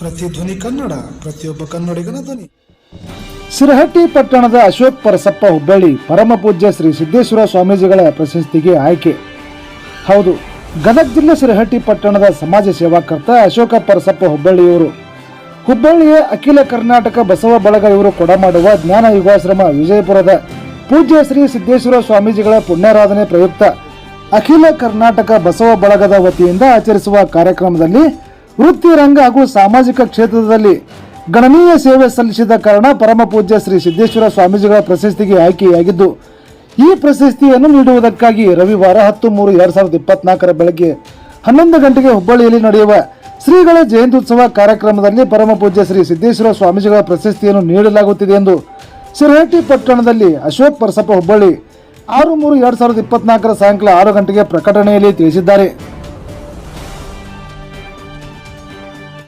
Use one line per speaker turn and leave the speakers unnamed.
ಧ್ವನಿ ಕನ್ನಡ, ಪ್ರತಿಯೊಬ್ಬ ಕನ್ನಡಿಗನ ಧ್ವನಿ.
ಸಿರಹಟ್ಟಿ ಪಟ್ಟಣದ ಅಶೋಕ್ ಪರಸಪ್ಪ ಹುಬ್ಬಳ್ಳಿ ಪರಮ ಪೂಜ್ಯ ಶ್ರೀ ಸಿದ್ದೇಶ್ವರ ಸ್ವಾಮೀಜಿಗಳ ಪ್ರಶಸ್ತಿಗೆ ಆಯ್ಕೆ. ಹೌದು, ಗದಗ ಜಿಲ್ಲೆ ಸಿರಹಟ್ಟಿ ಪಟ್ಟಣದ ಸಮಾಜ ಸೇವಾಕರ್ತ ಅಶೋಕ ಪರಸಪ್ಪ ಹುಬ್ಬಳ್ಳಿಯವರು. ಹುಬ್ಬಳ್ಳಿಯ ಅಖಿಲ ಕರ್ನಾಟಕ ಬಸವ ಬಳಗ ಇವರು ಕೊಡಮಾಡುವ ಜ್ಞಾನ ಯುಗಾಶ್ರಮ ವಿಜಯಪುರದ ಪೂಜ್ಯ ಶ್ರೀ ಸಿದ್ದೇಶ್ವರ ಸ್ವಾಮೀಜಿಗಳ ಪುಣ್ಯಾರಾಧನೆ ಪ್ರಯುಕ್ತ ಅಖಿಲ ಕರ್ನಾಟಕ ಬಸವ ಬಳಗದ ವತಿಯಿಂದ ಆಚರಿಸುವ ಕಾರ್ಯಕ್ರಮದಲ್ಲಿ ವೃತ್ತಿ ರಂಗ ಹಾಗೂ ಸಾಮಾಜಿಕ ಕ್ಷೇತ್ರದಲ್ಲಿ ಗಣನೀಯ ಸೇವೆ ಸಲ್ಲಿಸಿದ ಕಾರಣ ಪರಮ ಪೂಜ್ಯ ಶ್ರೀ ಸಿದ್ದೇಶ್ವರ ಸ್ವಾಮೀಜಿಗಳ ಪ್ರಶಸ್ತಿಗೆ ಆಯ್ಕೆಯಾಗಿದ್ದು, ಈ ಪ್ರಶಸ್ತಿಯನ್ನು ನೀಡುವುದಕ್ಕಾಗಿ ರವಿವಾರ ಹತ್ತು ಮೂರು ಎರಡು ಸಾವಿರದ ಇಪ್ಪತ್ನಾಲ್ಕರ ಬೆಳಗ್ಗೆ ಹನ್ನೊಂದು ಗಂಟೆಗೆ ಹುಬ್ಬಳ್ಳಿಯಲ್ಲಿ ನಡೆಯುವ ಶ್ರೀಗಳ ಜಯಂತ್ಯುತ್ಸವ ಕಾರ್ಯಕ್ರಮದಲ್ಲಿ ಪರಮ ಪೂಜ್ಯ ಶ್ರೀ ಸಿದ್ದೇಶ್ವರ ಸ್ವಾಮೀಜಿಗಳ ಪ್ರಶಸ್ತಿಯನ್ನು ನೀಡಲಾಗುತ್ತಿದೆ ಎಂದು ಸಿರಹಟ್ಟಿ ಪಟ್ಟಣದಲ್ಲಿ ಅಶೋಕ್ ಪರಸಪ್ಪ ಹುಬ್ಬಳ್ಳಿ ಆರು ಮೂರು ಎರಡು ಸಾವಿರದ ಇಪ್ಪತ್ನಾಲ್ಕರ ಸಾಯಂಕಾಲ ಆರು ಗಂಟೆಗೆ ಪ್ರಕಟಣೆಯಲ್ಲಿ ತಿಳಿಸಿದ್ದಾರೆ.